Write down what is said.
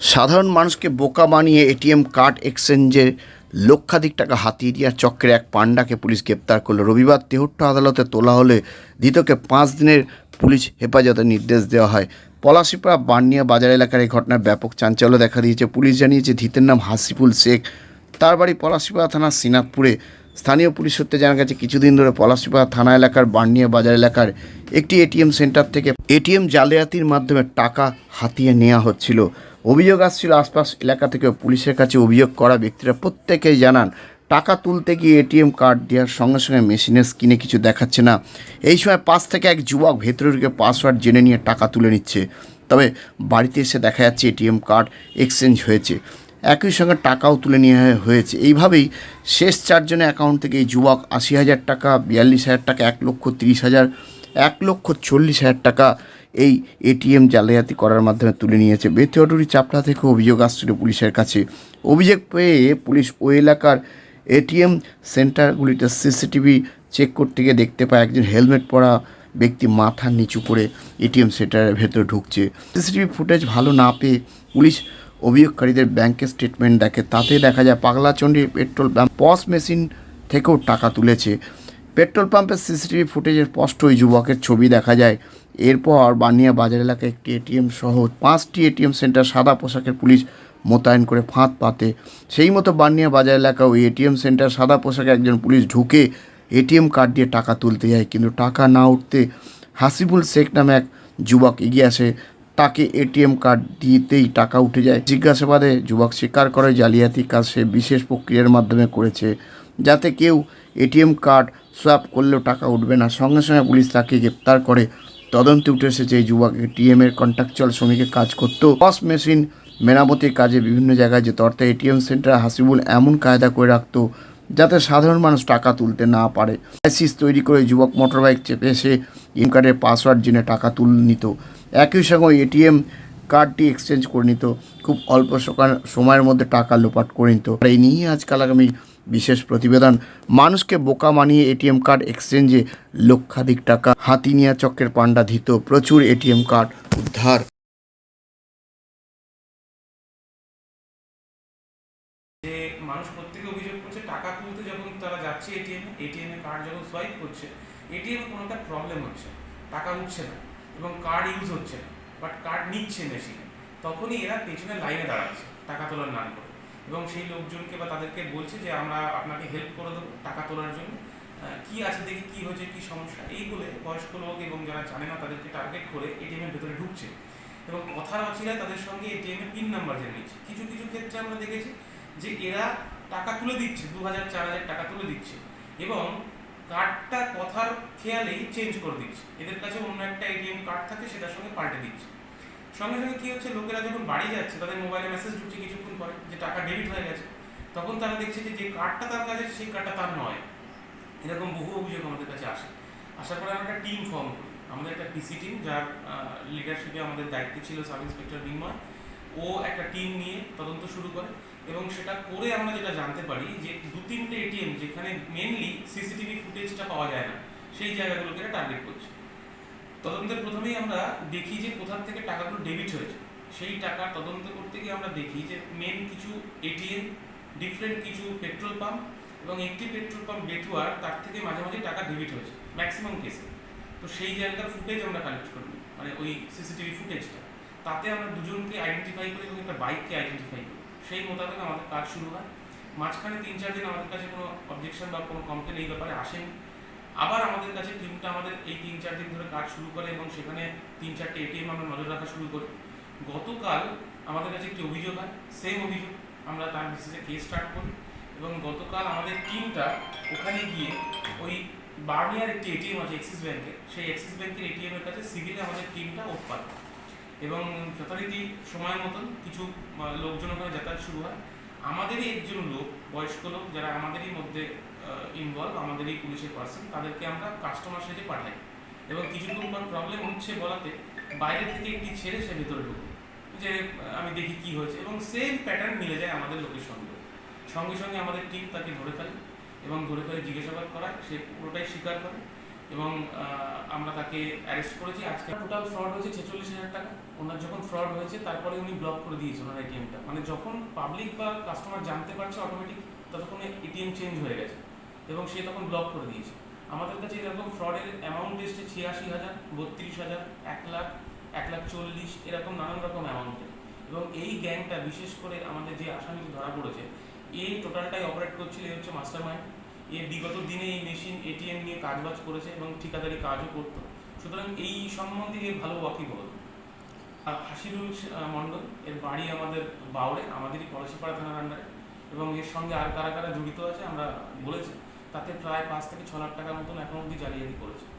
সাধারণ মানুষকে বোকা বানিয়ে এটিএম কার্ড এক্সচেঞ্জের লক্ষাধিক টাকা হাতিয়ে দেওয়ার চক্রের এক পাণ্ডাকে পুলিশ গ্রেপ্তার করল। রবিবার তেহট্ট আদালতে তোলা হলে ধৃতকে পাঁচ দিনের পুলিশ হেফাজতের নির্দেশ দেওয়া হয়। পলাশিপাড়া বার্নিয়া বাজার এলাকার এই ঘটনায় ব্যাপক চাঞ্চল্য দেখা দিয়েছে। পুলিশ জানিয়েছে, ধৃতের নাম হাসিফুল শেখ। তার বাড়ি পলাশিপাড়া থানার সিনাতপুরে স্থানীয় পুলিশ সূত্রে জানা গেছে, কিছুদিন ধরে পলাশিপাড়া থানা এলাকার বার্নিয়া বাজার এলাকার একটি এটিএম সেন্টার থেকে এটিএম জালিয়াতির মাধ্যমে টাকা হাতিয়ে নেওয়া হচ্ছিল। অভিযোগ আসছিল আশপাশ এলাকা থেকে পুলিশের কাছে অভিযোগ করা ব্যক্তিরা প্রত্যেকেই জানান, টাকা তুলতে গিয়ে এটিএম কার্ড দেওয়ার সঙ্গে সঙ্গে মেশিনের স্ক্রিনে কিছু দেখাচ্ছে না। এই সময় পাশ থেকে এক যুবক ভেতরে ঢুকে পাসওয়ার্ড জেনে নিয়ে টাকা তুলে নিচ্ছে। তবে বাড়িতে এসে দেখা যাচ্ছে এটিএম কার্ড এক্সচেঞ্জ হয়েছে। একই সঙ্গে টাকাও তুলে নিয়ে হয়েছে। এইভাবেই শেষ চারজনের অ্যাকাউন্ট থেকে এই যুবক আশি হাজার টাকা, বিয়াল্লিশ হাজার টাকা, এক লক্ষ তিরিশ হাজার, এক লক্ষ চল্লিশ হাজার টাকা এই এটিএম জালিয়াতি করার মাধ্যমে তুলে নিয়েছে। বেথিয়াটুরি চাপড়া থেকে অভিযোগ আসছিল পুলিশের কাছে। অভিযোগ পেয়ে পুলিশ ওই এলাকার এটিএম সেন্টারগুলিতে সিসিটিভি চেক করতে গিয়ে দেখতে পায় একজন হেলমেট পরা ব্যক্তি মাথা নিচু করে এটিএম সেন্টারের ভেতরে ঢুকছে। সিসিটিভি ফুটেজ ভালো না পেয়ে পুলিশ অভিযোগকারীদের ব্যাংকের স্টেটমেন্ট দেখে। তাতে দেখা যায়, Paglachandi petrol pump POS machine থেকেও টাকা তুলেছে। পেট্রোল পাম্পের সিসিটিভি ফুটেজের স্পষ্ট ওই যুবকের ছবি দেখা যায়। এরপর বানিয়া বাজার এলাকায় একটি এটিএম সহ পাঁচটি এটিএম সেন্টার সাদা পোশাকের পুলিশ মোতায়েন করে ফাঁদ পাতে। সেই মতো বানিয়া বাজার এলাকা ওই এটিএম সেন্টার সাদা পোশাকে একজন পুলিশ ঢুকে এটিএম কার্ড দিয়ে টাকা তুলতে যায়। কিন্তু টাকা না উঠতে হাসিবুল শেখ নামে এক যুবক এগিয়ে আসে। তাকে এটিএম কার্ড দিতেই টাকা উঠে যায়। জিজ্ঞাসাবাদে যুবক স্বীকার করে, জালিয়াতি কাজ সে বিশেষ প্রক্রিয়ার মাধ্যমে করেছে। যাতে কেউ এটিএম কার্ড সোয়াপ করলেও টাকা উঠবে না। সঙ্গে সঙ্গে পুলিশ তাকে গ্রেপ্তার করে। তদন্তে উঠে এসেছে এই যুবক এটিএম এর কন্ট্রাকচুয়াল শ্রমিকের কাজ করত। পস মেশিন মেরামতির কাজে বিভিন্ন জায়গায় যেত। অর্থাৎ এটিএম সেন্টার হাসিবুল এমন কায়দা করে রাখতো যাতে সাধারণ মানুষ টাকা তুলতে না পারে। লাইসিস তৈরি করে যুবক মোটরবাইক চেপে এসে এম কার্ডের পাসওয়ার্ড জেনে টাকা তুল নিত। একই সঙ্গে এটিএম কার্ডটি এক্সচেঞ্জ করে নিত। খুব অল্প সময়ের মধ্যে টাকা লোপাট করে নিত। এই নিয়ে আজকাল আগামী বিশেষ প্রতিবেদন। মানুষকে বোকা মানিয়ে এটিএম কার্ড এক্সচেঞ্জে লক্ষাধিক টাকা হাতি নিয়া চক্রের পাণ্ডা ধিত প্রচুর এটিএম কার্ড উদ্ধার। মানুষ প্রত্যেকে অভিযোগ করছে, টাকা তুলতে যখন তারা যাচ্ছে এটিএম এটিএম এ কার্ড যখন সোয়াইপ করছে, এটিএম কোনো একটা প্রবলেম হচ্ছে। টাকা উঠছে না এবং কার্ড ইউজ হচ্ছে না বাট কার্ড নিচ্ছে মেশিনে তখনই এরা পেছনে লাইনে দাঁড়াচ্ছে, টাকা তোলার নাম করে। এবং সেই লোকজনকে বা তাদেরকে বলছে যে আমরা আপনাকে হেল্প করে দেবো টাকা তোলার জন্য। কি আছে দেখি, কি হয়েছে, কি সমস্যা? এই বলে বয়স্ক লোক এবং যারা জানে না তাদেরকে টার্গেট করে এটিএম এর ভেতরে ঢুকছে। এবং কথার অচিরায় তাদের সঙ্গে এটিএম এর পিন নাম্বার জেনে নিচ্ছে। কিছু কিছু ক্ষেত্রে আমরা দেখেছি যে এরা টাকা তুলে দিচ্ছে, দু হাজার, চার হাজার টাকা তুলে দিচ্ছে এবং কার্ডটা কথার খেয়ালেই চেঞ্জ করে দিচ্ছে। এদের কাছে অন্য একটা এটিএম কার্ড থাকে, সেটার সঙ্গে পাল্টে দিচ্ছে। সঙ্গে সঙ্গে কি হচ্ছে, লোকেরা যখন বাড়ি যাচ্ছে, তাদের মোবাইলে মেসেজ ঢুকছে কিছুক্ষণ পরে যে টাকা ডেবিট হয়ে গেছে, তখন তারা দেখছে যে যে কার্ডটা তার কাছে, সেই কার্ডটা তার নয়। এরকম বহু অভিযোগ আমাদের কাছে আসে। আসার পরে আমরা একটা টিম ফর্ম করি। আমাদের একটা পিসি টিম যার লিডারশিপে আমাদের দায়িত্ব ছিল সাব ইন্সপেক্টর বিনময়। ও একটা টিম নিয়ে তদন্ত শুরু করে এবং সেটা করে আমরা যেটা জানতে পারি যে, দু তিনটে এটিএম যেখানে মেনলি সিসিটিভি ফুটেজটা পাওয়া যায় না, সেই জায়গাগুলোকে টার্গেট করছে। তদন্তের প্রথমেই আমরা দেখি যে কোথা থেকে টাকাগুলো ডেবিট হয়েছে। সেই টাকা তদন্ত করতে গিয়ে আমরা দেখি যে মেন কিছু এটিএম ডিফারেন্ট কিছু পেট্রোল পাম্প এবং একটি পেট্রোল পাম্প বেটুয়ার তার থেকে মাঝে মাঝে টাকা ডেবিট হয়েছে ম্যাক্সিমাম কেসে তো সেই জায়গার ফুটেজ আমরা কালেক্ট করি মানে ওই সিসিটিভি ফুটেজটা তাতে আমরা দুজনকে আইডেন্টিফাই করি এবং একটা বাইককে আইডেন্টিফাই করি। সেই মোতাবেক আমাদের কাজ শুরু হয়। মাঝখানে তিন চার দিন আমাদের কাছে কোনো অবজেকশন বা কোনো কমপ্লেন এই ব্যাপারে আসেনি। আবার আমাদের কাছে টিমটা আমাদের এই তিন, চার দিন ধরে কাজ শুরু করে এবং সেখানে তিন, চারটে এটিএম আমরা নজর রাখা শুরু করি। গতকাল আমাদের কাছে একটি অভিযোগ হয় সেম অভিযোগ। আমরা তার বেসিসে কেস স্টার্ট করি এবং গতকাল আমাদের টিমটা ওখানে গিয়ে ওই বার্নিয়ার একটি এটিএম আছে এক্সিস ব্যাংকের সেই এক্সিস ব্যাংকের এটিএমের কাছে সিভিলে আমাদের টিমটা পায় এবং যথারীতি সময় মতন কিছু লোকজন ওখানে যাতায়াত শুরু হয়। আমাদেরই একজন লোক, বয়স্ক লোক, যারা আমাদেরই মধ্যে ইনভলভ আমাদেরই পুলিশের পার্সন তাদেরকে আমরা কাস্টমার সেজে পাঠাই। এবং কিছুক্ষণ পর প্রবলেম হচ্ছে বলাতে, বাইরে থেকে একটি ছেলে সে ভেতরে ঢুকে। যে, আমি দেখি কি হয়েছে, এবং সেম প্যাটার্ন মিলে যায় আমাদের লোকের সঙ্গে। সঙ্গে সঙ্গে আমাদের টিম তাকে ধরে ফেলে এবং ধরে ফেলে জিজ্ঞাসাবাদ করায়, সে পুরোটাই স্বীকার করে এবং আমরা তাকে অ্যারেস্ট করেছি। আজকে টোটাল ফ্রড হয়েছে ছেচল্লিশ হাজার টাকা। ওনার যখন ফ্রড হয়েছে, তারপরে উনি ব্লক করে দিয়েছে ওনার এটিএমটা মানে যখন পাবলিক বা কাস্টমার জানতে পারছে অটোমেটিক ততক্ষণ এটিএম চেঞ্জ হয়ে গেছে। এবং সে তখন ব্লক করে দিয়েছে। আমাদের কাছে এরকম ফ্রডের অ্যামাউন্ট এসছে ছিয়াশি হাজার, বত্রিশ হাজার, এক লাখ এক লাখ চল্লিশ, এরকম নানান রকম অ্যামাউন্টের এবং এই গ্যাংটা বিশেষ করে আমাদের যে আসামিটি ধরা পড়েছে এই টোটালটাই অপারেট করছিল এই হচ্ছে মাস্টার মাইন্ড এ বিগত দিনে এই মেশিন এটিএম নিয়ে কাজবাজ করেছে এবং ঠিকাদারি কাজও করতো। সুতরাং এই সম্বন্ধে এর ভালো আর হাসিরুল মণ্ডল, এর বাড়ি আমাদের বাউরে আমাদেরই পলাশিপাড়া থানার আন্ডারে এবং এর সঙ্গে আর কারা কারা জড়িত আছে, আমরা বলেছি। তাতে প্রায় পাঁচ থেকে ছ লাখ টাকার মতন এখন অব্দি জালিয়াতি করেছে।